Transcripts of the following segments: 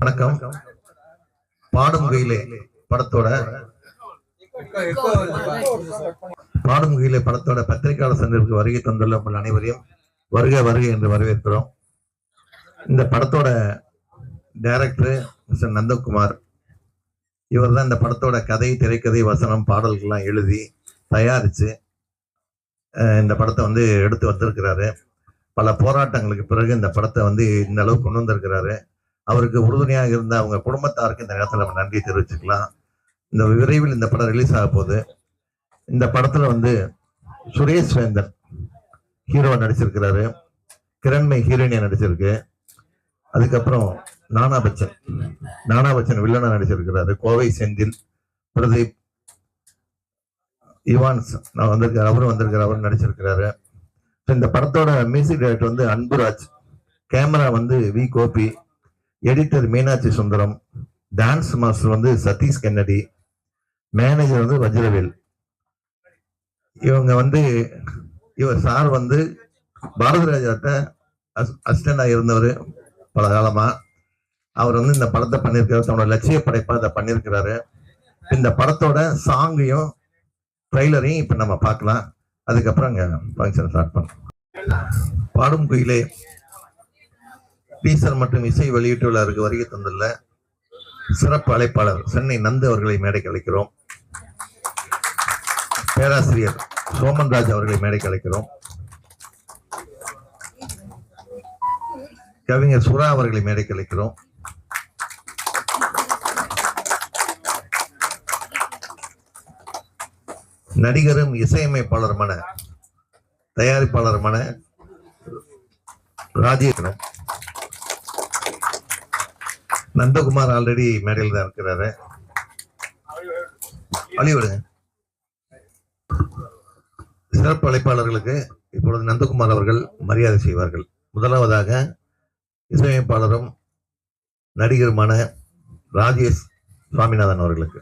வணக்கம். பாடும் கையிலே படத்தோட பாடும் கையிலே படத்தோட பத்திரிகையாளர் சந்திப்பிற்கு வருகை தந்துள்ள உங்கள் அனைவரையும் வருக வருக என்று வரவேற்கிறோம். இந்த படத்தோட டைரக்டர் மிஸ்டர் நந்தகுமார் இவர் தான் இந்த படத்தோட கதை திரைக்கதை வசனம் பாடல்கள்லாம் எழுதி தயாரிச்சு இந்த படத்தை வந்து எடுத்து வந்திருக்கிறாரு. பல போராட்டங்களுக்கு பிறகு இந்த படத்தை வந்து இந்த அளவுக்கு கொண்டு வந்திருக்கிறாரு. அவருக்கு உறுதுணையாக இருந்த அவங்க குடும்பத்தாருக்கு இந்த நேரத்தில் நம்ம நன்றி தெரிவிச்சுக்கலாம். இந்த விரைவில் இந்த படம் ரிலீஸ் ஆக போகுது. இந்த படத்தில் வந்து சுரேஷ் வேந்தன் ஹீரோவா நடிச்சிருக்கிறாரு. கிரண்மை ஹீரோயினியா நடிச்சிருக்கு. அதுக்கப்புறம் நானா பச்சன். நானா பச்சன் வில்லனா நடிச்சிருக்கிறாரு. கோவை செந்தில் பிரதீப் இவான்ஸ். நான் வந்திருக்காரு அவரும் வந்திருக்காரு அவரும் நடிச்சிருக்கிறாரு. இந்த படத்தோட மியூசிக் டைரக்டர் வந்து அன்புராஜ். கேமரா வந்து V Gopi. Editor Meenakshi Sundaram dance master வந்து சதீஷ் கென்னடி மேனேஜர் வந்து வஜ்ரவேல் இவங்க வந்து இவர் சார் வந்து பாரதிராஜாட்ட அசிஸ்டண்டாக இருந்தவர் பல காலமாக அவர் வந்து இந்த படத்தை பண்ணியிருக்காரு தன்னோட லட்சிய படைப்பாக அதை பண்ணியிருக்கிறாரு இந்த படத்தோட சாங்கையும் ட்ரெய்லரையும் இப்போ நம்ம பார்க்கலாம். அதுக்கப்புறம் அங்கே ஃபங்க்ஷன் ஸ்டார்ட் பண்ணலாம். பாடும் குயிலே டீசர் மற்றும் இசை வெளியீட்டு வருகை தந்துள்ள சிறப்பு அழைப்பாளர் சென்னை நந்து அவர்களை மேடைக்கு அழைக்கிறோம். பேராசிரியர் சோமன்ராஜ் அவர்களை மேடைக்கு அழைக்கிறோம். கவிஞர் சுரா அவர்களை மேடைக்கு அழைக்கிறோம். நடிகரும் இசையமைப்பாளருமான தயாரிப்பாளருமான ராஜேந்திரன். நந்தகுமார் ஆல்ரெடி மேடையில் தான் இருக்கிறாரு. வழிவிடுங்க சிறப்பு அழைப்பாளர்களுக்கு இப்பொழுது நந்தகுமார் அவர்கள் மரியாதை செய்வார்கள். முதலாவதாக இசையமைப்பாளரும் நடிகருமான ராஜேஷ் சுவாமிநாதன் அவர்களுக்கு.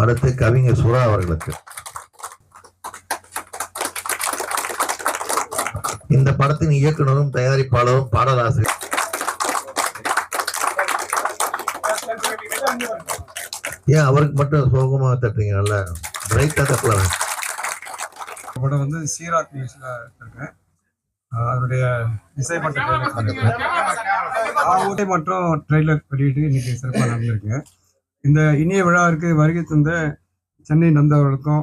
அடுத்து கவிஞர் சுரா அவர்களுக்கு. இந்த படத்தின் இயக்குனரும் தயாரிப்பாளரும் பாடலாசிரியர். ஏன் அவருக்கு மட்டும் சோகமா தட்டுறீங்க நல்லா பிரைட்டா தட்டலாம். படம் வந்து சீராக் நியூஸ்ல இருக்கேன் அதனுடைய இசை மற்றும் ஊட்டை மற்றும் ட்ரெய்லர் வெளியிட்டு இன்னைக்கு சிறப்பாக நடந்திருக்கு. இந்த இனிய விழாவிற்கு வருகை தந்த சென்னை நந்தவர்களுக்கும்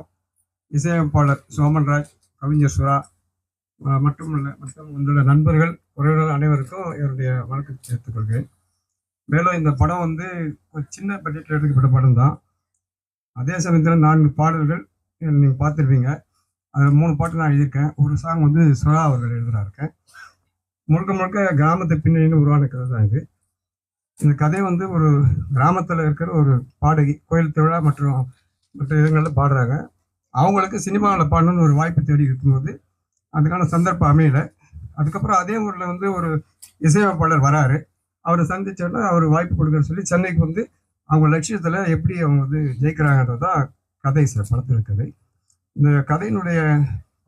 இசையமைப்பாளர் சோமன்ராஜ் கவிஞர் சுரா மட்டுமல்ல மற்றும் மற்றும் உங்களுடைய நண்பர்கள் உறவினர்கள் அனைவருக்கும் என்னுடைய வணக்கத்தை சேர்த்துக்கொள்கிறேன் மேலும் இந்த படம் வந்து ஒரு சின்ன பட்ஜெட்டில் எடுக்கப்பட்ட படம் தான். அதே சமயத்தில் நான்கு பாடல்கள் நீங்கள் பார்த்துருப்பீங்க. அதில் மூணு பாட்டு நான் எழுதியிருக்கேன். ஒரு சாங் வந்து சுரா அவர்கள் எழுதுகிறாருக்கேன் முழுக்க முழுக்க கிராமத்து பின்னணியில் உருவான கதை தான் இது. இந்த கதை வந்து ஒரு கிராமத்தில் இருக்கிற ஒரு பாடகி கோயில் திருவிழா மற்றும் மற்ற இடங்களில் பாடுறாங்க. அவங்களுக்கு சினிமாவில் பாடணும்னு ஒரு வாய்ப்பு தேடி இருக்கும்போது அதுக்கான சந்தர்ப்பம் அமையல. அதுக்கப்புறம் அதே ஊரில் வந்து ஒரு இசையமைப்பாளர் வராரு. அவரை சந்திச்சோன்னா அவர் வாய்ப்பு கொடுக்குறன்னு சொல்லி சென்னைக்கு வந்து அவங்க லட்சியத்தில் எப்படி அவங்க வந்து ஜெயிக்கிறாங்கன்றது தான் கதை சார் படத்தில் கதை. இந்த கதையினுடைய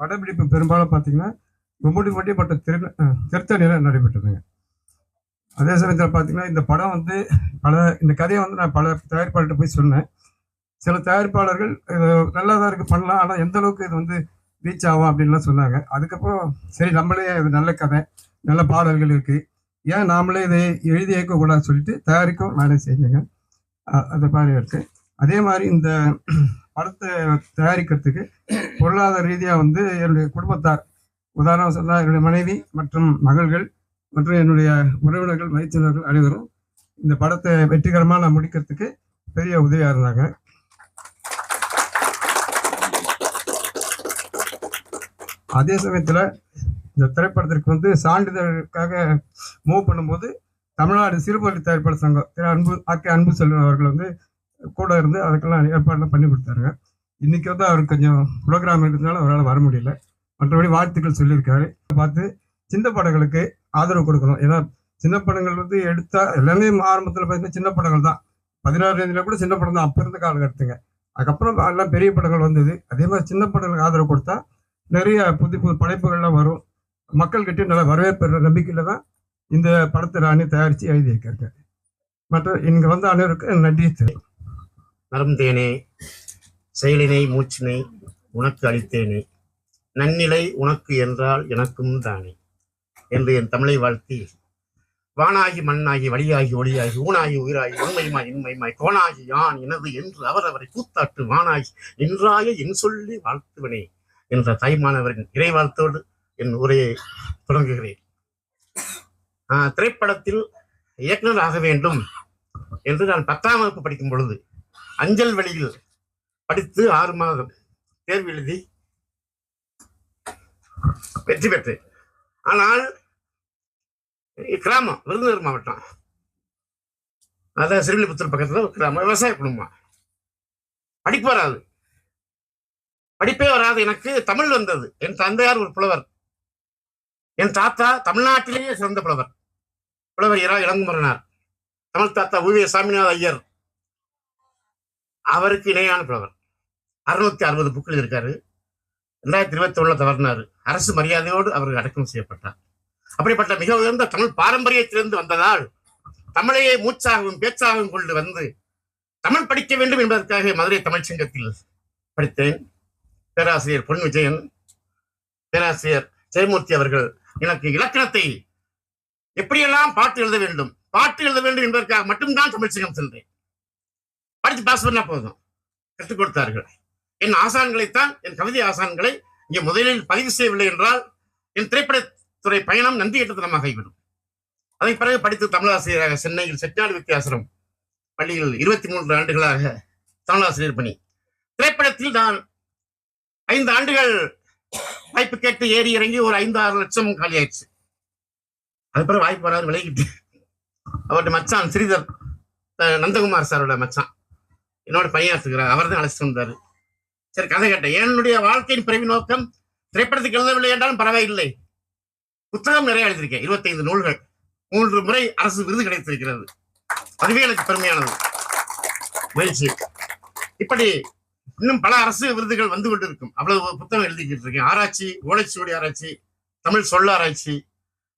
படப்பிடிப்பு பெரும்பாலும் பார்த்தீங்கன்னா கும்முடி முட்டிப்பட்ட திரு திருத்தணியில் நடைபெற்றதுங்க. அதே சமயத்தில் பார்த்தீங்கன்னா இந்த படம் வந்து பல இந்த கதையை வந்து நான் பல தயாரிப்பாளர்கிட்ட போய் சொன்னேன். சில தயாரிப்பாளர்கள் இது நல்லா தான் இருக்குது பண்ணலாம் ஆனால் எந்த அளவுக்கு இது வந்து ரீச் ஆகும் அப்படின்லாம் சொன்னாங்க. அதுக்கப்புறம் சரி நம்மளே இது நல்ல கதை நல்ல பாடல்கள் இருக்குது ஏன் நாமளே இதை எழுதி இயக்கக்கூடாதுன்னு சொல்லிட்டு தயாரிக்கும் நானே செஞ்சேங்க. அந்த மாதிரி இருக்குது அதே மாதிரி இந்த படத்தை தயாரிக்கிறதுக்கு பொருளாதார ரீதியாக வந்து என்னுடைய குடும்பத்தார் உதாரணம் சொன்னால் என்னுடைய மனைவி மற்றும் மகள்கள் மற்றும் என்னுடைய உறவினர்கள் மைத்தினர்கள் அனைவரும் இந்த படத்தை வெற்றிகரமாக நான் முடிக்கிறதுக்கு பெரிய உதவியாக இருந்தாங்க அதே சமயத்தில் இந்த திரைப்படத்திற்கு வந்து சான்றிதழுக்காக மூவ் பண்ணும்போது தமிழ்நாடு சிறுபொழி திரைப்பட சங்கம் திரு அன்பு ஆக்கே அன்பு செல்வன் அவர்கள் வந்து கூட இருந்து அதுக்கெல்லாம் ஏற்பாடெல்லாம் பண்ணி கொடுத்தாருங்க. இன்னைக்கு வந்து அவருக்கு கொஞ்சம் ப்ரோக்ராம் இருந்ததுனால அவரால் வர முடியல. மற்றபடி வாழ்த்துக்கள் சொல்லியிருக்காரு. பார்த்து சிந்த படங்களுக்கு ஆதரவு கொடுக்கணும். ஏன்னா சின்ன படங்கள் வந்து எடுத்தா எல்லாமே ஆரம்பத்தில் பார்த்தீங்கன்னா சின்ன படங்கள் தான். பதினாறு ரேஞ்சில் கூட சின்ன படம் தான். அப்போ இருந்த காலகட்டத்துங்க. அதுக்கப்புறம் எல்லாம் பெரிய படங்கள் வந்தது. அதே மாதிரி சின்ன படங்களுக்கு ஆதரவு கொடுத்தா நிறைய புது புது படைப்புகள்லாம் வரும். மக்கள்கிட்ட நல்ல வரவேற்பு நம்பிக்கையில் தான் இந்த படத்தை ராணி தயாரித்து எழுதி மற்ற இங்கே வந்த அனைவருக்கு நன்றி தெரியும் நரம்பேனே செயலினை மூச்சினை உனக்கு அளித்தேனே. நன்னிலை உனக்கு என்றால் எனக்கும் தானே. என்று என் தமிழை வாழ்த்தி வானாகி மண்ணாகி வழியாகி ஒளியாகி ஊனாகி உயிராகி உண்மையுமாய் இன்மையுமாய் கோணாகி யான் எனது என்று அவரவரை கூத்தாட்டு வானாகி நின்றாய என் சொல்லி வாழ்த்துவனே என்ற தாய்மானவரின் இறைவாழ்த்தோடு என் உரையை தொடங்குகிறேன். ஆஹ், திரைப்படத்தில் இயக்குனர் ஆக வேண்டும் என்று நான் பத்தாம் வகுப்பு படிக்கும் பொழுது அஞ்சல் வழியில் படித்து ஆறு மாதம் தேர்வு எழுதி வெற்றி பெற்றேன். ஆனால் கிராமம் விருதுநகர் மாவட்டம். அதான் சிறுவிலிபுத்தூர் பக்கத்துல ஒரு கிராமம் விவசாய குடும்பம். படிப்பு வராது. படிப்பே வராது. எனக்கு தமிழ் வந்தது. என் தந்தையார் ஒரு புலவர். என் தாத்தா தமிழ்நாட்டிலேயே சிறந்த புலவர். புலவர் இரா இளங்குமரனார். தமிழ் தாத்தா ஊவிய சாமிநாத ஐயர். அவருக்கு இணையான புலவர். அறுநூத்தி அறுபது புக்கில் இருக்காரு. ரெண்டாயிரத்தி இருபத்தி ஒண்ணுல தவறினார். அரசு மரியாதையோடு அவர்கள் அடக்கம் செய்யப்பட்டார். அப்படிப்பட்ட மிக உயர்ந்த தமிழ் பாரம்பரியத்திலிருந்து வந்ததால் தமிழையே மூச்சாகவும் பேச்சாகவும் கொண்டு வந்து தமிழ் படிக்க வேண்டும் என்பதற்காக மதுரை தமிழ் சங்கத்தில் படித்தேன். பேராசிரியர் பொன் விஜயன் பேராசிரியர் ஜெயமூர்த்தி அவர்கள் எனக்கு இலக்கணத்தை எப்படியெல்லாம் பாட்டு எழுத வேண்டும் பாட்டு எழுத வேண்டும் என்பதற்காக மட்டும்தான் தமிழ் சங்கம் சென்றேன். படித்து பாஸ் பண்ணா போதும். கற்றுக் கொடுத்தார்கள். என் ஆசான்களைத்தான் என் கவிதை ஆசான்களை இங்கே முதலில் பதிவு செய்யவில்லை என்றால் என் திரைப்படத்துறை பயணம் நன்றி எட்டத்தனமாக ஆகிவிடும். அதன் பிறகு படித்து தமிழாசிரியராக சென்னையில் செட்டிநாடு வித்தியாசனம் பள்ளியில் இருபத்தி மூன்று ஆண்டுகளாக தமிழாசிரியர் பணி. திரைப்படத்தில் நான் ஐந்து ஆண்டுகள் வாய்ப்பு கேட்டு ஏறி இறங்கி ஒரு ஐந்து ஆறு லட்சம் காலியாயிடுச்சு. அது பிறகு வாய்ப்பு வராது விலகிட்டு. அவருடைய மச்சான் ஸ்ரீதர் நந்தகுமார் சாரோட மச்சான். என்னோட பையனாத்துக்கிறார் அவர் தான் அழைச்சிட்டு வந்தாரு. சரி கதை கேட்டேன். என்னுடைய வாழ்க்கையின் பிறவி நோக்கம் திரைப்படத்துக்கு எழுதவில்லை என்றாலும் பரவாயில்லை. புத்தகம் நிறைய எழுதியிருக்கேன் இருபத்தைந்து நூல்கள். மூன்று முறை அரசு விருது கிடைத்திருக்கிறது. அதுவே எனக்கு பெருமையானது. முயற்சி இப்படி இன்னும் பல அரசு விருதுகள் வந்து கொண்டிருக்கும். அவ்வளவு புத்தகம் எழுதிக்கிட்டு இருக்கேன் ஆராய்ச்சி ஓலைச்சுவடி ஆராய்ச்சி தமிழ் சொல்ல ஆராய்ச்சி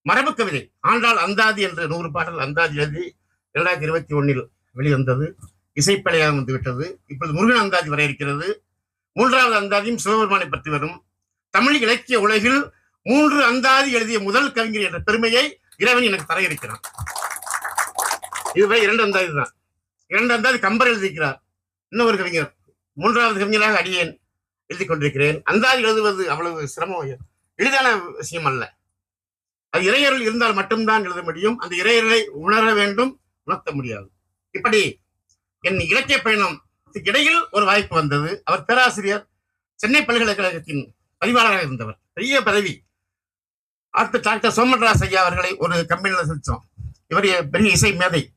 மரபு கவிதை. ஆண்டாள் அந்தாதி என்ற நூறு பாடல் அந்தாதி எழுதி இரண்டாயிரத்தி இருபத்தி ஒன்னில் வெளிவந்தது. இசைப்பலையாக வந்து விட்டது. இப்பொழுது முருகன் அந்தாதி வர இருக்கிறது மூன்றாவது அந்தாதியும் சிவபெருமானை பற்றி வரும். தமிழ் இலக்கிய உலகில் மூன்று அந்தாதி எழுதிய முதல் கவிஞர் என்ற பெருமையை இறைவன் எனக்கு தர இருக்கிறான். இதுவே இரண்டு அந்தாதி தான். இரண்டு அந்தாதி கம்பர் எழுதியிருக்கிறார். இன்னொரு கவிஞர் மூன்றாவது கவிஞராக அடியேன் எழுதி கொண்டிருக்கிறேன். அந்தாதி எழுதுவது அவ்வளவு சிரமம் எளிதான விஷயம் அல்ல. அது இறையர்கள் இருந்தால் மட்டும்தான் எழுத முடியும். அந்த இறையர்களை உணர வேண்டும் உணர்த்த முடியாது. இப்படி என் இலக்கிய பயணம் இடையில் ஒரு வாய்ப்பு வந்தது. அவர் பேராசிரியர் சென்னை பல்கலைக்கழகத்தின் பதிவாளராக இருந்தவர். பெரிய பதவி. அடுத்து டாக்டர் சோமன்ராஸ் ஐயா அவர்களை ஒரு கம்பெனியில் சந்தித்தோம் இவர் பெரிய இசை மேதை.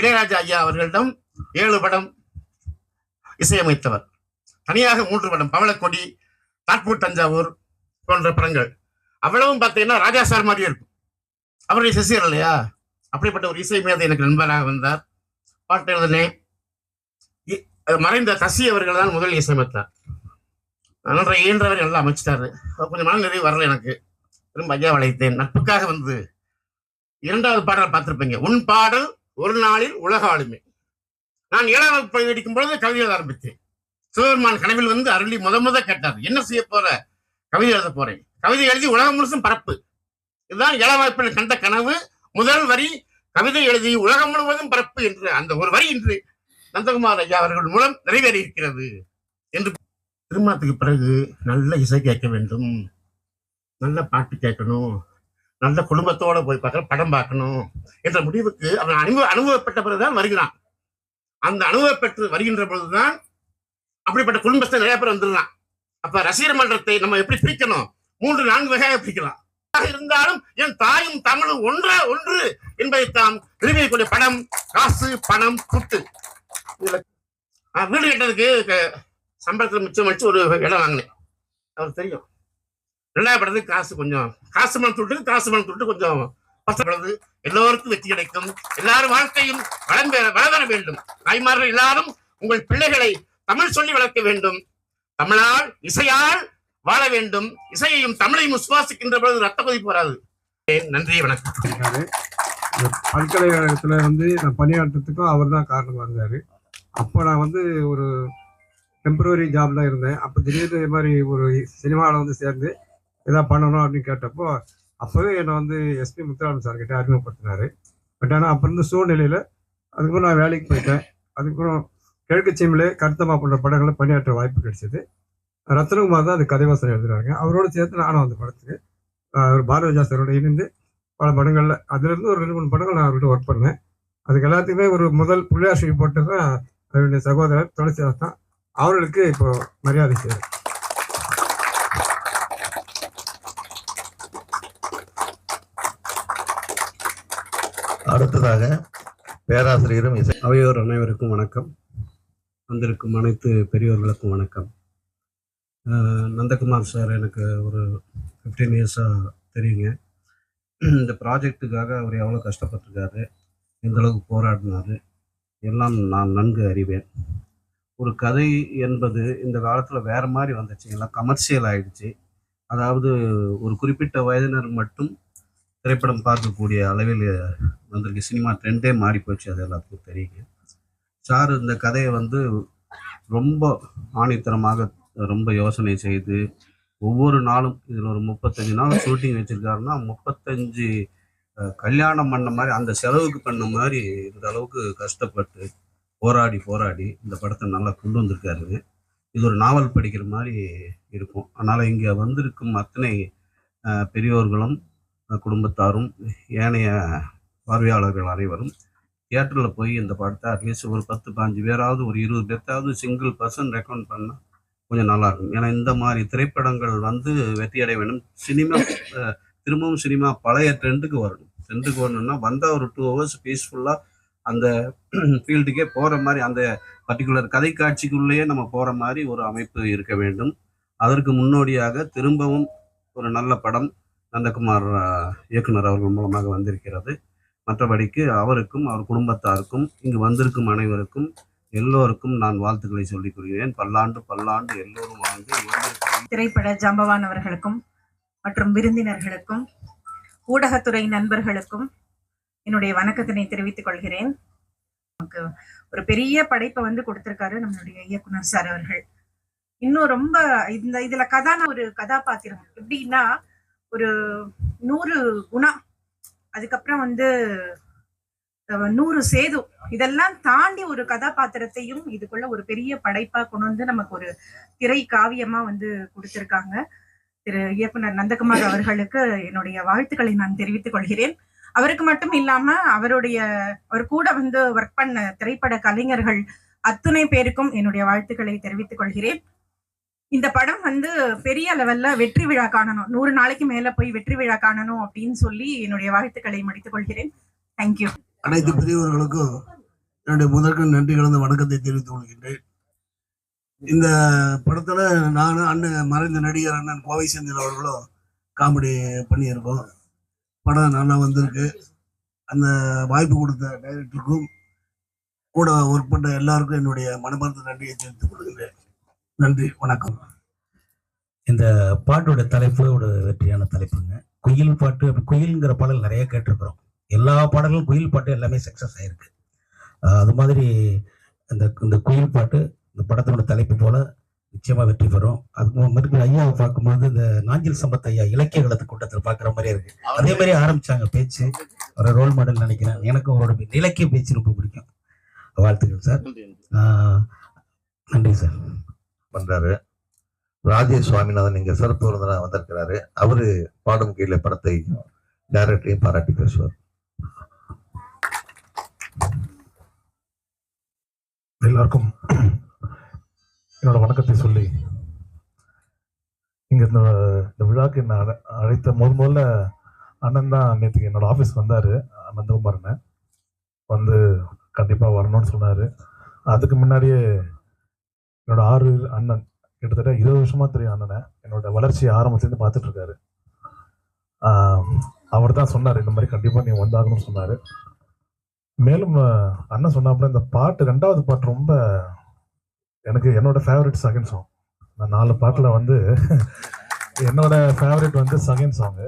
இளையராஜா ஐயா அவர்களிடம் ஏழு படம் இசையமைத்தவர். தனியாக மூன்று படம். பவளக்கொடி தாட்பூர் தஞ்சாவூர் போன்ற படங்கள். அவ்வளவும் பார்த்தீங்கன்னா ராஜா சார் மாதிரியே இருக்கும். அவருடைய சசிகர் இல்லையா? அப்படிப்பட்ட ஒரு இசை மேதை எனக்கு நண்பராக வந்தார். பாட்டு எழுதினேன். மறைந்த தசி அவர்கள் தான் முதல் இசையமைத்தார். நன்றை இயன்றவர் எல்லாம் அமைச்சிட்டாரு. கொஞ்சம் மன நிறைவு வரல எனக்கு. திரும்ப ஐயா வளைத்தேன் நட்புக்காக வந்து இரண்டாவது பாடல் பார்த்திருப்பீங்க. உன் பாடல் ஒரு நாளில் உலக ஆளுமை. நான் ஏழாம் வகுப்பு படிக்கும் பொழுது கவிதை எழுத ஆரம்பித்தேன். சிவபெருமான் கனவில் வந்து அருளி முத முத கேட்டார். என்ன செய்ய போற? கவிதை எழுத போறேன். கவிதை எழுதி உலகம் முழுசும் பரப்பு. இதுதான் ஏழாம் வகுப்பில் கண்ட கனவு. முதல் வரி கவிதை எழுதி உலகம் முழுவதும் பரப்பு என்று அந்த ஒரு வரி இன்று நந்தகுமார் ஐயா அவர்கள் மூலம் நிறைவேறி இருக்கிறது என்று திருமணத்துக்கு பிறகு நல்ல இசை கேட்க வேண்டும். நல்ல பாட்டு கேட்கணும். நல்ல குடும்பத்தோட போய் பார்க்கணும் படம் பார்க்கணும் என்ற முடிவுக்கு அவன் அனுபவ அனுபவப்பட்ட பிறகுதான் வருகிறான். அந்த அனுபவப்பெற்று வருகின்ற பொழுதுதான் அப்படிப்பட்ட குடும்பத்தை நிறைய பேர் வந்துடலாம் அப்ப ரசிகர் மன்றத்தை நம்ம எப்படி பிரிக்கணும்? மூன்று நான்கு வகையாக பிரிக்கலாம். இருந்தாலும் என் தாயும் தமிழும் ஒன்றா ஒன்று என்பதை தாம் கொண்ட படம் காசு பணம் துட்டு நான் வீடு கட்டுறதுக்கு சம்பளத்தில் மிச்சம் வச்சு ஒரு இடம் வாங்கினேன். அவருக்கு தெரியும். ரெண்டாவது படத்துக்கு காசு கொஞ்சம் காசு மணம் சொல்லிட்டு காசு மணம் சொல்லிட்டு கொஞ்சம் பொழுது எல்லோருக்கும் வெற்றி கிடைக்கும். எல்லாரும் வாழ்க்கையும் வளம் பெற வளர வேண்டும். தாய்மார்கள் எல்லாரும் உங்கள் பிள்ளைகளை தமிழ் சொல்லி வளர்க்க வேண்டும். தமிழால் இசையால் வாழ வேண்டும். இசையையும் தமிழையும் சுவாசிக்கின்ற பொழுது ரத்த கொதிப்பு வராது. நன்றி வணக்கம். பல்கலைக்கழகத்துல வந்து நான் பணியாற்றத்துக்கும் அவர் தான் காரணமா இருந்தாரு. அப்போ நான் வந்து ஒரு டெம்பரவரி ஜாப் தான் இருந்தேன். அப்போ திடீர்னு இது மாதிரி ஒரு சினிமாவில் வந்து சேர்ந்து எதாவது பண்ணணும் அப்படின்னு கேட்டப்போ அப்போவே என்னை வந்து எஸ்பி முத்துராமன் சார் கிட்ட அறிமுகப்படுத்தினார். பட் ஆனால் அப்போ இருந்த சூழ்நிலையில் அதுக்கப்புறம் நான் வேலைக்கு போயிட்டேன். அதுக்கப்புறம் கிழக்கு சீமில் கருத்தமா போன்ற படங்களை பணியாற்ற வாய்ப்பு கிடைச்சது. ரத்னகுமார் தான் அது கதைவாசனம் எழுதுறாங்க அவரோட சேர்த்து நானும் அந்த படத்துக்கு அவர் பாரதிராஜா சாரோட இணைந்து பல படங்களில் அதுலேருந்து ஒரு ரெண்டு மூணு படங்கள் நான் அவர்கிட்ட ஒர்க் பண்ணேன். அதுக்கு எல்லாத்துக்குமே ஒரு முதல் புள்ளியாசி போட்டு தான் அவருடைய சகோதரர் துளசிதாஸ் தான் அவர்களுக்கு இப்போ மரியாதை செய்யும் அடுத்ததாக பேராசிரியரும் இசை அவையோர் அனைவருக்கும் வணக்கம். வந்திருக்கும் அனைத்து பெரியோர்களுக்கும் வணக்கம். நந்தகுமார் சார் எனக்கு ஒரு ஃபிஃப்டீன் இயர்ஸாக தெரியுங்க. இந்த ப்ராஜெக்ட்டுக்காக அவர் எவ்வளோ கஷ்டப்பட்டிருக்காரு எந்த அளவுக்கு போராடினாரு எல்லாம் நான் நன்கு அறிவேன். ஒரு கதை என்பது இந்த காலத்தில் வேறு மாதிரி வந்துச்சு. எல்லாம் கமர்ஷியல் ஆயிடுச்சு. அதாவது ஒரு குறிப்பிட்ட வயதினர் மட்டும் திரைப்படம் பார்க்கக்கூடிய அளவில் வந்திருக்கு சினிமா ட்ரெண்டே மாறி போச்சு. அது எல்லாத்துக்கும் தெரியுது. சார் இந்த கதையை வந்து ரொம்ப ஆணித்தரமாக ரொம்ப யோசனை செய்து ஒவ்வொரு நாளும் இதில் ஒரு முப்பத்தஞ்சு நாள் ஷூட்டிங் வச்சுருக்காருன்னா முப்பத்தஞ்சு கல்யாணம் பண்ண மாதிரி அந்த செலவுக்கு பண்ண மாதிரி இந்த அளவுக்கு கஷ்டப்பட்டு போராடி போராடி இந்த படத்தை நல்லா கொண்டு வந்திருக்காரு. இது ஒரு நாவல் படிக்கிற மாதிரி இருக்கும். அதனால் இங்கே வந்திருக்கும் அத்தனை பெரியோர்களும் குடும்பத்தாரும் ஏனைய பார்வையாளர்கள் அனைவரும் தியேட்டரில் போய் இந்த படத்தை அட்லீஸ்ட் ஒரு பத்து பாஞ்சு பேராவது ஒரு இருபது பேர்த்தாவது சிங்கிள் பர்சன் ரெக்கமெண்ட் பண்ணால் கொஞ்சம் நல்லாயிருக்கும் ஏன்னா இந்த மாதிரி திரைப்படங்கள் வந்து வெற்றி அடைய வேண்டும் சினிமா திரும்பவும் சினிமா பழைய ட்ரெண்டுக்கு வரணும். ட்ரெண்டுக்கு வரணும்னா வந்தால் ஒரு டூ ஹவர்ஸ் பீஸ்ஃபுல்லாக அந்த ஃபீல்டுக்கே போகிற மாதிரி அந்த பர்டிகுலர் கதை காட்சிக்குள்ளேயே நம்ம போகிற மாதிரி ஒரு அமைப்பு இருக்க வேண்டும். அதற்கு முன்னோடியாக திரும்பவும் ஒரு நல்ல படம் நந்தகுமார் இயக்குனர் அவர்கள் மூலமாக வந்திருக்கிறது. மற்றபடிக்கு அவருக்கும் அவர் குடும்பத்தாருக்கும் இங்கு வந்திருக்கும் அனைவருக்கும் எல்லோருக்கும் நான் வாழ்த்துக்களை சொல்லிக் கொள்கிறேன். பல்லாண்டு பல்லாண்டு எல்லோரும் வாழ்ந்து திரைப்பட திரைப்பட ஜாம்பவானவர்களுக்கும் மற்றும் விருந்தினர்களுக்கும் ஊடகத்துறை நண்பர்களுக்கும் என்னுடைய வணக்கத்தினை தெரிவித்துக் கொள்கிறேன். நமக்கு ஒரு பெரிய படைப்பை வந்து கொடுத்திருக்காரு நம்மளுடைய இயக்குனர் சார் அவர்கள். இன்னும் ரொம்ப இந்த இதுல கதான ஒரு கதாபாத்திரம் எப்படின்னா ஒரு நூறு குணா அதுக்கப்புறம் வந்து நூறு சேது. இதெல்லாம் தாண்டி ஒரு கதாபாத்திரத்தையும் இதுக்குள்ள ஒரு பெரிய படைப்பா கொண்டு வந்து நமக்கு ஒரு திரை காவியமா வந்து கொடுத்திருக்காங்க. திரு இயக்குனர் நந்தகுமார் அவர்களுக்கு என்னுடைய வாழ்த்துக்களை நான் தெரிவித்துக் கொள்கிறேன். அவருக்கு மட்டும் இல்லாம அவருடைய அவர் கூட வந்து ஒர்க் பண்ண திரைப்பட கலைஞர்கள் அத்துணை பேருக்கும் என்னுடைய வாழ்த்துக்களை தெரிவித்துக் கொள்கிறேன். இந்த படம் வந்து பெரிய லெவல்ல வெற்றி விழா காணணும். நூறு நாளைக்கு மேல போய் வெற்றி விழா காணணும் அப்படின்னு சொல்லி என்னுடைய வாழ்த்துக்களை முடித்துக் கொள்கிறேன். தேங்க்யூ அனைத்து பெரியவர்களுக்கும் என்னுடைய முதற்கண் நன்றி கலந்த வணக்கத்தை தெரிவித்துக் கொள்கின்றேன். இந்த படத்துல நானும் அண்ணன் மறைந்த நடிகர் அண்ணன் கோவை செந்தில் அவர்களும் காமெடி பண்ணியிருக்கோம். படம் நல்லா வந்திருக்கு. அந்த வாய்ப்பு கொடுத்த டைரக்டருக்கும் கூட ஒர்க் பண்ண எல்லாருக்கும் என்னுடைய மனமார்ந்த நன்றியை தெரிவித்துக் கொள்கின்றேன். நன்றி வணக்கம். இந்த பாட்டோட தலைப்பு ஒரு வெற்றியான தலைப்புங்க. குயில் பாட்டு அப்படி குயில்ங்கிற பாடல் நிறைய கேட்டிருக்கிறோம். எல்லா பாடல்களும் குயில் பாட்டு எல்லாமே சக்ஸஸ் ஆயிருக்கு. அது மாதிரி இந்த இந்த குயில் பாட்டு இந்த படத்தோட தலைப்பு போல நிச்சயமா வெற்றி பெறும். அதுக்கு மறுபடியும் ஐயாவை பார்க்கும்போது இந்த நாஞ்சில் சம்பத் ஐயா இலக்கிய கலத்து கூட்டத்தில் பார்க்குற மாதிரியே இருக்கு. அதே மாதிரி ஆரம்பிச்சாங்க பேச்சு. ஒரு ரோல் மாடல் நினைக்கிறேன். எனக்கு அவரோட இலக்கிய பேச்சு ரொம்ப பிடிக்கும். வாழ்த்துக்கள் சார் நன்றி சார் பண்றாரு. ராஜேஷ் சுவாமிநாதன் இங்க சிறப்பு விருந்தினராக வந்திருக்கிறாரு. அவரு பாடும் கீழே படத்தை டைரக்டரையும் பாராட்டி பேசுவார். எல்லாருக்கும் என்னோட வணக்கத்தை சொல்லி இங்க இந்த இந்த விழாக்கு என்ன அழை- அழைத்த முதல் முதல்ல அண்ணன் தான் நேற்றுக்கு என்னோட ஆஃபீஸ் வந்தாரு நந்தகுமார்னு. வந்து கண்டிப்பாக வரணும்னு சொன்னார். அதுக்கு முன்னாடியே என்னோட ஆறு அண்ணன் கிட்டத்தட்ட இருபது வருஷமாக தெரியும் அண்ணனை. என்னோட வளர்ச்சி ஆரம்பத்துலேருந்து பார்த்துட்ருக்காரு அவர் தான் சொன்னார் இந்த மாதிரி கண்டிப்பாக நீ வந்தாகணும்னு சொன்னார். மேலும் அண்ணன் சொன்னாப்புல இந்த பாட்டு ரெண்டாவது பாட்டு ரொம்ப எனக்கு என்னோட ஃபேவரட் செகண்ட் சாங் நான் நாலு பாட்டில் வந்து என்னோட ஃபேவரட் வந்து செகண்ட் சாங்கு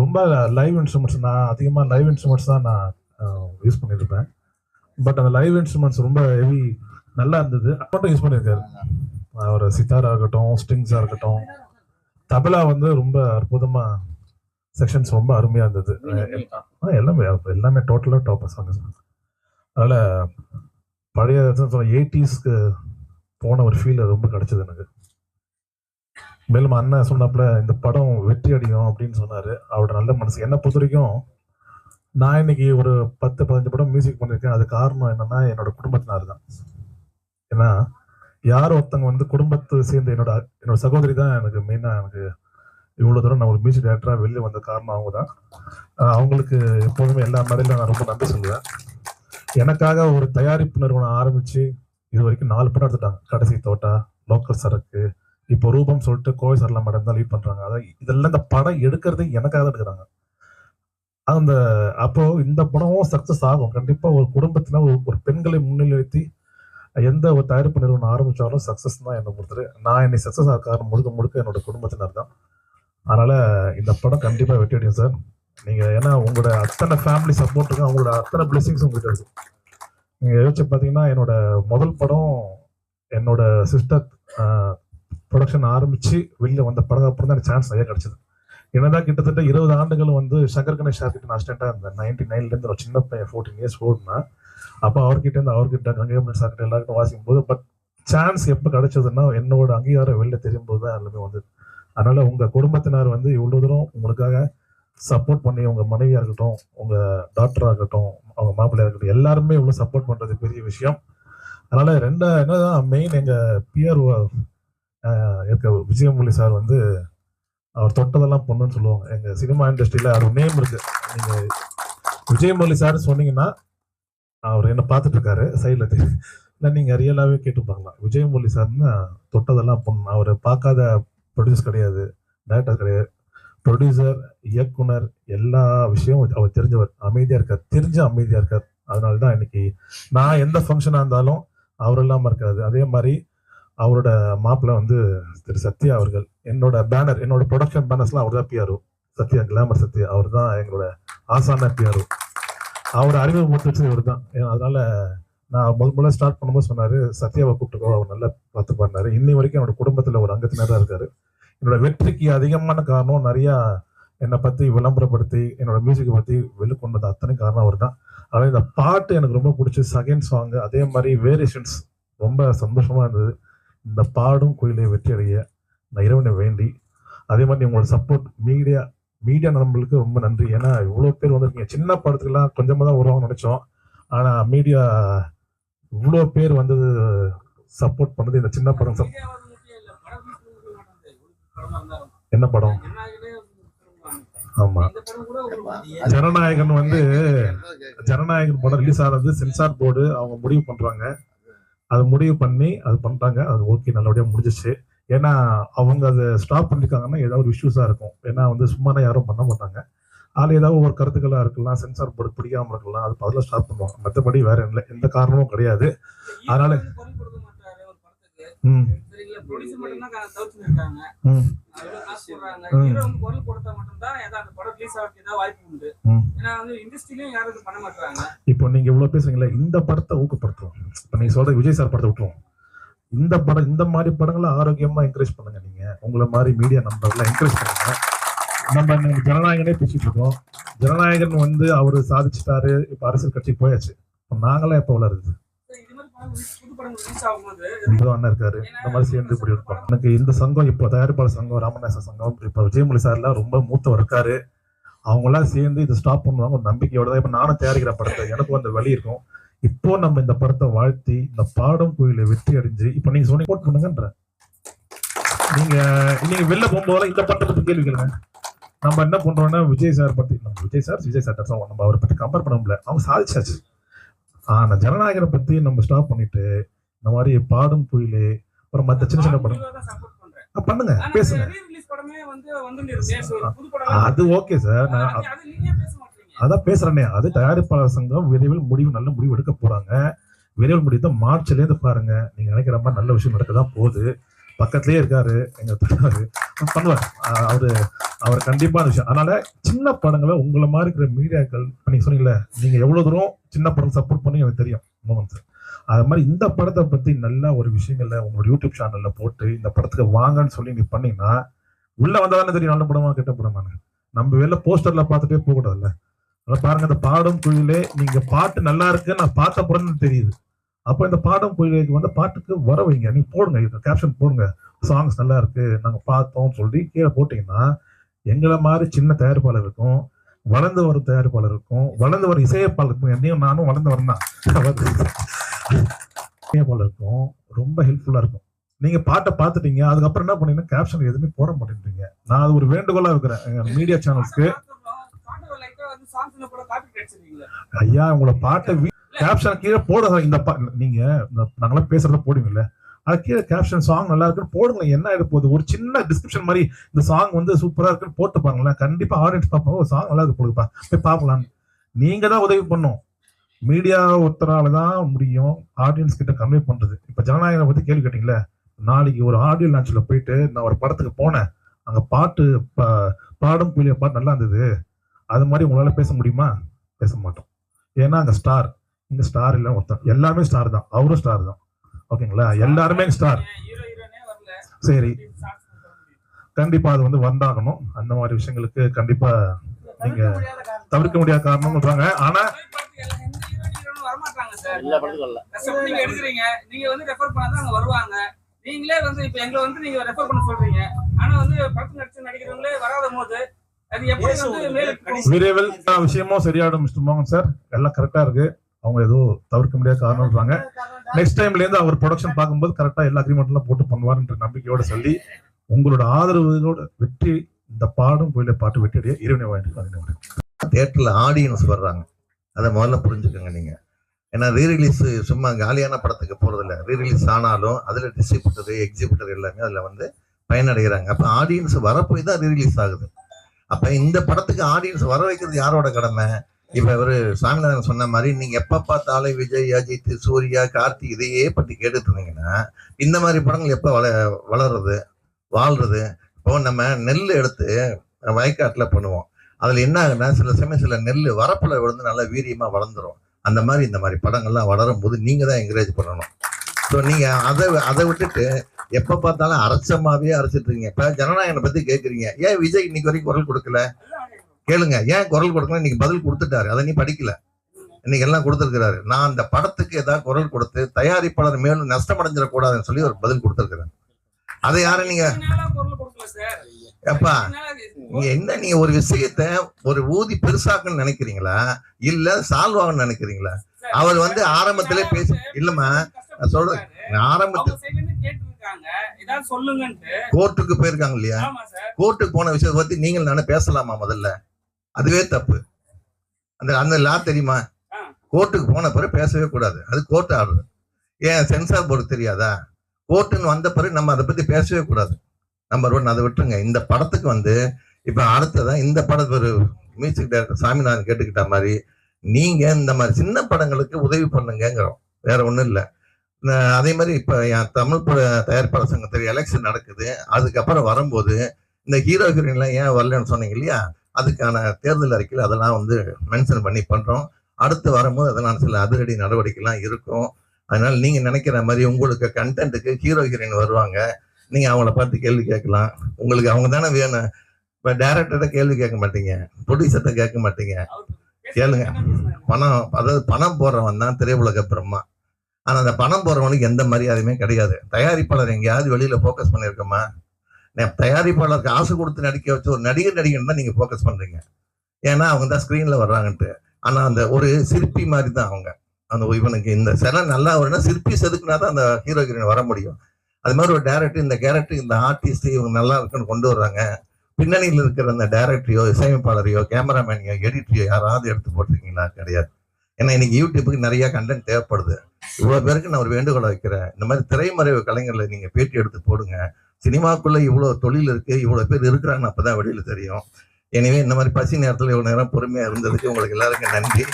ரொம்ப லைவ் இன்ஸ்ட்ருமெண்ட்ஸ் நான் அதிகமாக லைவ் இன்ஸ்ட்ருமெண்ட்ஸ் தான் நான் யூஸ் பண்ணியிருப்பேன் பட் அந்த லைவ் இன்ஸ்ட்ருமெண்ட்ஸ் ரொம்ப ஹெவி நல்லா இருந்தது. மட்டும் யூஸ் பண்ணியிருக்காரு அவர் சித்தாரா இருக்கட்டும் ஸ்ட்ரிங்ஸாக இருக்கட்டும். தபலா வந்து ரொம்ப அற்புதமாக செக்ஷன்ஸ் ரொம்ப அருமையாக இருந்தது. எல்லாமே எல்லாமே டோட்டலாக டாப் சாங்ஸ் அதில் பழைய எயிட்டிஸ்க்கு போன ஒரு ஃபீல் ரொம்ப கிடைச்சது எனக்கு. மேலும் அண்ணன் சொன்னாப்புல இந்த படம் வெற்றி அடிக்கும் அப்படின்னு சொன்னார். அவரோட நல்ல மனசு. என்னை பொறுத்த வரைக்கும் நான் இன்னைக்கு ஒரு பத்து பதினஞ்சு படம் மியூசிக் பண்ணியிருக்கேன். அது காரணம் என்னன்னா என்னோட குடும்பத்தினார் தான். ஏன்னா யார் ஒருத்தங்க வந்து குடும்பத்தை சேர்ந்த என்னோட என்னோட சகோதரி தான் எனக்கு மெயினாக எனக்கு இவ்வளோ தூரம் நான் ஒரு மியூசிக் டேரக்டராக வெளியே வந்த காரணம் அவங்க தான் அவங்களுக்கு எப்போதுமே எல்லா மேடையிலும் நான் ரொம்ப நன்றி சொல்லுவேன். எனக்காக ஒரு தயாரிப்பு நிறுவனம் ஆரம்பிச்சு இது வரைக்கும் நாலு படம் எடுத்துட்டாங்க. கடைசி தோட்டா லோக்கல் சரக்கு இப்போ ரூபம் சொல்லிட்டு கோவை சரலா மேடம் தான் லீட் பண்றாங்க. அதான் இதெல்லாம் இந்த படம் எடுக்கிறது எனக்காக தான் எடுக்கிறாங்க. அந்த அப்போ இந்த படமும் சக்சஸ் ஆகும். கண்டிப்பா ஒரு குடும்பத்தினா ஒரு ஒரு பெண்களை முன்னிலைத்தி எந்த ஒரு தயாரிப்பு நிறுவனம் ஆரம்பிச்சாலும் சக்சஸ் தான் என்னை பொறுத்தது நான் என்னை சக்சஸ் ஆக காரணம் முழுக்க முழுக்க என்னோட குடும்பத்தினர் தான். அதனால இந்த படம் கண்டிப்பா வெற்றி அடையும் சார் நீங்க ஏன்னா உங்களோட அத்தனை ஃபேமிலி சப்போர்ட்டுக்கும் அவங்களோட அத்தனை பிளெஸிங்ஸ் உங்ககிட்ட இருக்கு நீங்க யோசிச்சு பாத்தீங்கன்னா என்னோட முதல் படம் என்னோட சிஸ்டர் ப்ரொடக்ஷன் ஆரம்பிச்சு வெளியில வந்த படம் அப்புறம் தான் எனக்கு சான்ஸ் நிறைய கிடைச்சது. என்னதான் கிட்டத்தட்ட இருபது ஆண்டுகள் வந்து சங்கர் கணேஷ் சார் கிட்ட நான் இருந்தேன். நைன்டி நைன்ல இருந்து ஒரு சின்ன பையன் ஃபோர்டீன் இயர்ஸ் ஓடுனா அப்போ அவர்கிட்ட இருந்து அவர்கிட்ட கங்கேமன் சார் கிட்ட எல்லாருக்கும் வாசிக்கும் போது பட் சான்ஸ் எப்போ கிடைச்சதுன்னா என்னோட அங்கீகாரம் வெளில தெரியும் போது தான் எல்லாமே வந்து அதனால உங்க குடும்பத்தினர் வந்து இவ்வளவு தூரம் உங்களுக்காக சப்போர்ட் பண்ணி உங்க மனைவியா இருக்கட்டும் உங்க டாக்டரா இருக்கட்டும் அவங்க மாப்பிள்ளையா இருக்கட்டும் எல்லாருமே இவ்வளவு சப்போர்ட் பண்றது பெரிய விஷயம். அதனால ரெண்டு என்னதான் மெயின் எங்க பிஆர் இருக்க விஜயமுரளி சார் வந்து அவர் தொட்டதெல்லாம் பொண்ணுன்னு சொல்லுவாங்க. எங்க சினிமா இண்டஸ்ட்ரியில அவர் நேம் இருக்கு. நீங்க விஜயமுரளி சார் சொன்னீங்கன்னா அவர் என்ன பார்த்துட்டு இருக்காரு சைட்ல இல்லை நீங்க ரியலாகவே கேட்டு பார்க்கலாம் விஜயமுரளி சார்னா தொட்டதெல்லாம் பொண்ணு. அவர் பார்க்காத ப்ரொடியூஸ் கிடையாது டேரக்டர் கிடையாது. ப்ரொடியூசர் இயக்குனர் எல்லா விஷயமும் அவர் தெரிஞ்சவர். அமைதியா இருக்கார் தெரிஞ்ச அமைதியா இருக்கார் அதனால தான் இன்னைக்கு நான் எந்த ஃபங்க்ஷனாக இருந்தாலும் அவர் இல்லாமல் இருக்காது. அதே மாதிரி அவரோட மாப்பிள்ளை வந்து திரு சத்யா அவர்கள் என்னோட பேனர் என்னோட ப்ரொடக்ஷன் பேனர்ஸ்லாம் அவர் தான் பிஆர்ஓ சத்யா கிளாமர் சத்யா அவர் தான் எங்களோட ஆசான பிஆர்ஓ அவர் அறிமுகப்படுத்தி வச்சது இவர் தான் அதனால நான் முதல் முதல்ல ஸ்டார்ட் பண்ணும்போது சொன்னார் சத்யாவை கூப்பிட்டுக்கோ அவர் நல்லா பார்த்து பண்ணாரு இன்னி வரைக்கும் என்னோட குடும்பத்தில் ஒரு அங்கத்தினராக இருக்காரு. என்னோட வெற்றிக்கு அதிகமான காரணம் நிறையா என்னை பற்றி விளம்பரப்படுத்தி என்னோட மியூசிக்கை பற்றி வெளிக்கொண்டது அத்தனை காரணம் அவர் தான் அதனால் இந்த பாட்டு எனக்கு ரொம்ப பிடிச்சி செகண்ட் சாங் அதே மாதிரி வேரியேஷன்ஸ் ரொம்ப சந்தோஷமாக இருந்தது. இந்த பாடும் கோயிலை வெற்றி அடைய நான் இறைவனை வேண்டி அதே மாதிரி உங்களோட சப்போர்ட் மீடியா மீடியா நண்பர்களுக்கு ரொம்ப நன்றி. ஏன்னா இவ்வளோ பேர் வந்திருக்கீங்க. சின்ன படத்துக்கெல்லாம் கொஞ்சமாக தான் வருவாங்கன்னு நினச்சோம். ஆனால் மீடியா இவ்வளோ பேர் வந்தது சப்போர்ட் பண்ணது இந்த சின்ன படம். என்ன படம்? ஆமா. ஜனநாயகன் வந்து ஜனநாயகன் படம் ரிலீஸ் ஆனது சென்சார் போர்டு அவங்க முடிவு பண்றாங்க. அது முடிவு பண்ணி அது பண்றாங்க. அது ஓகே நல்லபடியா முடிஞ்சிச்சு. ஏன்னா அவங்க அதை ஸ்டாப் பண்ணிருக்காங்கன்னா ஏதாவது ஒரு இஷ்யூஸா இருக்கும். ஏன்னா வந்து சும்மானா யாரும் பண்ண மாட்டாங்க. அதில் ஏதாவது ஒரு கருத்துக்களா இருக்கலாம். சென்சார் போர்டு பிடிக்காம இருக்கலாம். அது பதிலாக ஸ்டாப் பண்ணுவாங்க. மற்றபடி வேற இல்லை எந்த காரணமும் கிடையாது. அதனால இப்போ நீங்க இவ்வளவு பேசுறீங்களா இந்த படத்தை ஊக்கப்படுத்துவோம். இப்போ நீங்க சொல்ற விஜய் சார் படத்தை விட்டுருவோம். இந்த படம் இந்த மாதிரி படங்களை ஆரோக்கியமா என்கரேஜ் பண்ணுங்க நீங்க. உங்களை மாதிரி மீடியா நம்பர்லாம் என்கரேஜ் பண்ணுங்க. நம்ம ஜனநாயகனே பேசிட்டு இருக்கோம். ஜனநாயகன் வந்து அவரு சாதிச்சிட்டாரு. இப்ப அரசியல் கட்சி போயாச்சு. நாங்களாம் எப்ப வளருது? அண்ணன் இருக்காரு. இந்த மாதிரி சேர்ந்து இப்படி இருப்போம் எனக்கு இந்த சங்கம் இப்போ தயாரிப்பாளர் சங்கம் ராமநாசன் சங்கம் இப்போ விஜயமொழி சார்லாம் ரொம்ப மூத்தவர் இருக்காரு. அவங்களாம் சேர்ந்து இதை ஸ்டாப் பண்ணுவாங்க. ஒரு நம்பிக்கையோட தான். இப்போ நானும் தயாரிக்கிற படத்தை எனக்கும் அந்த வழி இருக்கும். இப்போ நம்ம இந்த படத்தை வாழ்த்தி இந்த பாடம் கோயிலை வெற்றி அடைஞ்சு இப்போ நீங்க சொன்னீங்க போட் பண்ணுங்கன்ற. நீங்க நீங்க வெளில போகும்போதெல்லாம் இந்த படத்தை பத்தி கேள்வி கேளுங்க. நம்ம என்ன பண்றோம்னா விஜய் சார் பத்தி நம்ம விஜய் சார் விஜய் சார் நம்ம அவரை பத்தி கம்பேர் பண்ண முடியல. அவங்க சாதிச்சாச்சு. ஆனா ஜனநாயகரை பத்தி நம்ம ஸ்டாப் பண்ணிட்டு இந்த மாதிரி பாடும் கோயிலு அப்புறம் மத்த சின்ன சின்ன படம். பண்ணுங்க பேசுங்க. அது ஓகே சார் நான் அதான் பேசுறேனே. அது தயாரிப்பாளர் சங்கம் விரைவில் முடிவு நல்ல முடிவு எடுக்க போறாங்க. விரைவில் முடிவு தான் மார்ச்ல இருந்து பாருங்க. நீங்க நினைக்கிற மாதிரி நல்ல விஷயம் நடக்க தான் போகுது. பக்கத்துலயே இருக்காரு எங்க தலைவர் பண்ணுவார். அவரு அவர் கண்டிப்பான விஷயம். அதனால சின்ன படங்களை உங்களை மாதிரி இருக்கிற மீடியாக்கள் நீங்க சொன்னீங்கல்ல நீங்க எவ்வளவு தூரம் சின்ன படம் சப்போர்ட் பண்ணி எனக்கு தெரியும் மோகன் சார் அது மாதிரி இந்த படத்தை பத்தி நல்ல ஒரு விஷயங்கள்ல உங்களோட யூடியூப் சேனல்ல போட்டு இந்த படத்துக்கு வாங்கன்னு சொல்லி நீ பண்ணீங்கன்னா உள்ள வந்தாதானே தெரியும் நல்ல படமா கெட்ட படமானு நம்ம வெளில போஸ்டர்ல பார்த்துட்டே போக கூடாதுல்ல அதான் பாருங்க இந்த பாடும் குயிலே நீங்க பாட்டு நல்லா இருக்கு நான் பார்த்த பிறகு தெரியுது. அப்போ இந்த பாடும் குயிலுக்கு வந்து பாட்டுக்கு வர வைங்க. நீ போடுங்க கேப்ஷன் போடுங்க. சாங்ஸ் நல்லா இருக்கு நாங்க பார்த்தோம் சொல்லி கீழே போட்டீங்கன்னா எங்களை மாதிரி சின்ன தயாரிப்பாளருக்கும் வளர்ந்து வரும் தயாரிப்பாளருக்கும் வளர்ந்து வரும் இசையப்பாளருக்கும் என்னையும் நானும் வளர்ந்து வரேன் இசையப்பாளருக்கும் ரொம்ப ஹெல்ப்ஃபுல்லாக இருக்கும். நீங்கள் பாட்டை பார்த்துட்டீங்க அதுக்கப்புறம் என்ன பண்ணீங்கன்னா கேப்ஷன் எதுவுமே போட மாட்டேன்றீங்க. நான் அது ஒரு வேண்டுகோளாக இருக்கிறேன் மீடியா சேனல்ஸ்க்கு ஐயா உங்களை பாட்டை கேப்ஷன் கீழே போட இந்த பா- நீங்க இந்த- நாங்களாம் பேசுறத போடுவீங்கல்ல. அது கீழே கேப்ஷன் சாங் நல்லா இருக்குன்னு போடுங்க என்ன ஆயிட போகுது? ஒரு சின்ன டிஸ்கிரிப்ஷன் மாதிரி இந்த சாங் வந்து சூப்பராக இருக்குன்னு போட்டு பாருங்களேன். கண்டிப்பாக ஆடியன்ஸ் பார்ப்பாங்க ஒரு சாங் நல்லா இருக்கு போடுப்பா போய் பார்க்கலாம் நீங்கள் தான் உதவி பண்ணும் மீடியா ஒருத்தரால தான் முடியும். ஆடியன்ஸ் கிட்ட கன்வே பண்ணுறது இப்போ ஜனநாயகம் பற்றி கேள்வி கேட்டீங்களே நாளைக்கு ஒரு ஆடியோ லான்ச்சில் போயிட்டு நான் ஒரு படத்துக்கு போனேன். அங்கே பாட்டு பா- பாடும் கூலிய பாட்டு நல்லா இருந்தது. அது மாதிரி உங்களால் பேச முடியுமா? பேச மாட்டோம். ஏன்னா அங்கே ஸ்டார் இங்கே ஸ்டார் இல்லை ஒருத்தன். எல்லாமே ஸ்டார் தான். அவரும் ஸ்டார் தான். ஓகேங்களா? எல்லாருமே ஸ்டார் ஹீரோ ஹீரோனே வரல. சரி. கண்டிப்பா அது வந்து வந்தாகணும். அந்த மாதிரி விஷயங்களுக்கு கண்டிப்பா நீங்க தவிர்க்க முடியாத காரணம். சொல்றாங்க. ஆனா நீங்க எடுக்கிறீங்க. நீங்க வந்து ரெஃபர் பண்ணாதான் அங்க வருவாங்க. நீங்களே வந்து இப்ப எங்களை வந்து நீங்க ரெஃபர் பண்ண சொல்றீங்க. ஆனா வந்து படத்துல நடிச்ச நடிக்கிறவங்களே வராத போது அது எப்படி வந்து மேலுக்கு போகும்? விரைவில் விஷயமும் சரியாயிடும் மிஸ்டர் மோகன் சார். எல்லாம் கரெக்டா இருக்கு. அவங்க ஏதோ தவிர்க்க முடியாத காரணம்ன்றாங்க நெக்ஸ்ட் டைம்ல இருந்து அவர் ப்ரொடக்ஷன் பார்க்கும்போது கரெக்டா எல்லா அக்ரிமெண்ட் எல்லாம் போட்டு பண்ணுவாருன்ற நம்பிக்கையோட சொல்லி உங்களோட ஆதரவுகளோட வெற்றி இந்த பாடும் கோயிலை பாட்டு வெற்றியடைய இறைவனை வாங்கிட்டு தேட்டர்ல ஆடியன்ஸ் வர்றாங்க. அதை முதல்ல புரிஞ்சுக்கோங்க நீங்க. ஏன்னா ரீரிலீஸ் சும்மா காலியான படத்துக்கு போறதில்ல. ரீரிலீஸ் ஆனாலும் அதுல டிஸ்ட்ரிபியூட்டர் எக்ஸிபியூட்டர் எல்லாமே அதுல வந்து பயனடைகிறாங்க. அப்ப ஆடியன்ஸ் வரப்போய் தான் ரீரிலீஸ் ஆகுது. அப்ப இந்த படத்துக்கு ஆடியன்ஸ் வர வைக்கிறது யாரோட கடமை? இப்ப இவரு சாமிநாதன் சொன்ன மாதிரி நீங்க எப்ப பார்த்தாலும் விஜய் அஜித் சூர்யா கார்த்தி இதையே பத்தி கேட்டுட்டு இருந்தீங்கன்னா இந்த மாதிரி படங்கள் எப்ப வள வளர்றது வாழ்றது? இப்போ நம்ம நெல் எடுத்து வயக்காட்டுல பண்ணுவோம். அதுல என்ன ஆகுதுன்னா சில சமயம் சில நெல் வரப்புல விழுந்து நல்லா வீரியமா வளர்ந்துரும். அந்த மாதிரி இந்த மாதிரி படங்கள்லாம் வளரும் போது நீங்க தான் என்கரேஜ் பண்ணணும். ஸோ நீங்க அதை அதை விட்டுட்டு எப்ப பார்த்தாலும் அரைச்சமாவே அரைச்சிட்டு இருக்கீங்க. இப்ப ஜனநாயகனை பத்தி கேட்குறீங்க ஏன் விஜய் இன்னைக்கு வரைக்கும் குரல் கொடுக்கல? கேளுங்க. ஏன் குரல் கொடுக்கல? இன்னைக்கு பதில் கொடுத்துட்டாரு. அதை நீ படிக்கல. இன்னைக்கு எல்லாம் கொடுத்துருக்கிறாரு. நான் அந்த படத்துக்கு ஏதாவது குரல் கொடுத்து தயாரிப்பாளர் மேலும் நஷ்டமடைஞ்சிடக்கூடாதுன்னு சொல்லி ஒரு பதில் கொடுத்துருக்கிறேன் அதை யாரும் நீங்க? எப்பா நீங்க என்ன நீங்க ஒரு விஷயத்த ஒரு ஊதி பெருசாக்குன்னு நினைக்கிறீங்களா? இல்ல சால்வ் ஆகும்னு நினைக்கிறீங்களா? அவர் வந்து ஆரம்பத்திலே பேசி இல்லம்மா சொல்றேன். ஆரம்பத்தில் கோர்ட்டுக்கு போயிருக்காங்க இல்லையா? கோர்ட்டுக்கு போன விஷயத்தை பத்தி நீங்கள் நானே பேசலாமா முதல்ல? அதுவே தப்பு. அந்த அந்த லா தெரியுமா. கோர்ட்டுக்கு போன பிறகு பேசவே கூடாது. அது கோர்ட் ஆடுது ஏன் சென்சார் போர்டு தெரியாதா? கோர்ட்டுன்னு வந்த பிறகு நம்ம அதை பத்தி பேசவே கூடாது. நம்பர் ஒன் அதை விட்டுருங்க. இந்த படத்துக்கு வந்து இப்ப அடுத்ததான் இந்த படத்து ஒரு மியூசிக் டைரக்டர் சாமிநாதன் கேட்டுக்கிட்ட மாதிரி நீங்க இந்த மாதிரி சின்ன படங்களுக்கு உதவி பண்ணுங்கிறோம் வேற ஒண்ணும் இல்ல. அதே மாதிரி இப்ப என் தமிழ் பட தயாரிப்பாளர் சங்கத்தில் எலெக்ஷன் நடக்குது. அதுக்கப்புறம் வரும்போது இந்த ஹீரோ ஹீரோயின்லாம் ஏன் வரலன்னு சொன்னீங்க இல்லையா? அதுக்கான தேர்தல் அறிக்கையில் அதெல்லாம் வந்து மென்ஷன் பண்ணி பண்ணுறோம் அடுத்து வரும்போது அதெல்லாம் சில அதிரடி நடவடிக்கைலாம் இருக்கும். அதனால நீங்கள் நினைக்கிற மாதிரி உங்களுக்கு கண்டென்ட்டுக்கு ஹீரோ ஹீரோயின் வருவாங்க. நீங்க அவங்கள பார்த்து கேள்வி கேட்கலாம். உங்களுக்கு அவங்க தானே வேணும். இப்போ டேரக்டர்கிட்ட கேள்வி கேட்க மாட்டீங்க. ப்ரொடியூசர்கிட்ட கேட்க மாட்டீங்க. கேளுங்க. பணம் அதாவது பணம் போடுறவன் தான் திரையுலக பிரம்மா. ஆனால் அந்த பணம் போடுறவனுக்கு எந்த மரியாதையுமே கிடையாது. தயாரிப்பாளர் எங்கேயாவது வெளியில் ஃபோக்கஸ் பண்ணியிருக்கோமா? தயாரிப்பாளருக்கு ஆசை கொடுத்து நடிக்க வச்சு ஒரு நடிகர் நடிகன் தான் நீங்க ஃபோக்கஸ் பண்றீங்க. ஏன்னா அவங்க தான் ஸ்க்ரீனில் வர்றாங்கன்ட்டு. ஆனா அந்த ஒரு சிற்பி மாதிரி தான் அவங்க. அந்த இவனுக்கு இந்த சிலை நல்லா வரும்னா சிற்பி செதுக்குனா தான் அந்த ஹீரோ ஹீரோயின் வர முடியும். அது மாதிரி ஒரு டேரக்டர் இந்த கேரக்டர் இந்த ஆர்டிஸ்ட் இவங்க நல்லா இருக்குன்னு கொண்டு வர்றாங்க. பின்னணியில் இருக்கிற அந்த டேரக்டரையோ இசையமைப்பாளரையோ கேமராமேனையோ எடிட்டரையோ யாராவது எடுத்து போட்டிருக்கீங்களா? கிடையாது. ஏன்னா இன்னைக்கு யூடியூபுக்கு நிறைய கண்டென்ட் தேவைப்படுது. இவ்வளோ பேருக்கு நான் ஒரு வேண்டுகோளை வைக்கிறேன். இந்த மாதிரி திரைமறைவு கலைஞர்களை நீங்கள் பேட்டி எடுத்து போடுங்க. சினிமாக்குள்ள இவ்வளவு தொழில் இருக்கு இவ்வளவு பேர் இருக்கிறாங்கன்னு அப்பதான் வெளியில தெரியும். எனவே இந்த மாதிரி பசி நேரத்துல இவ்வளவு நேரம் பொறுமையா இருந்ததுக்கு உங்களுக்கு எல்லாருக்கும் நன்றி.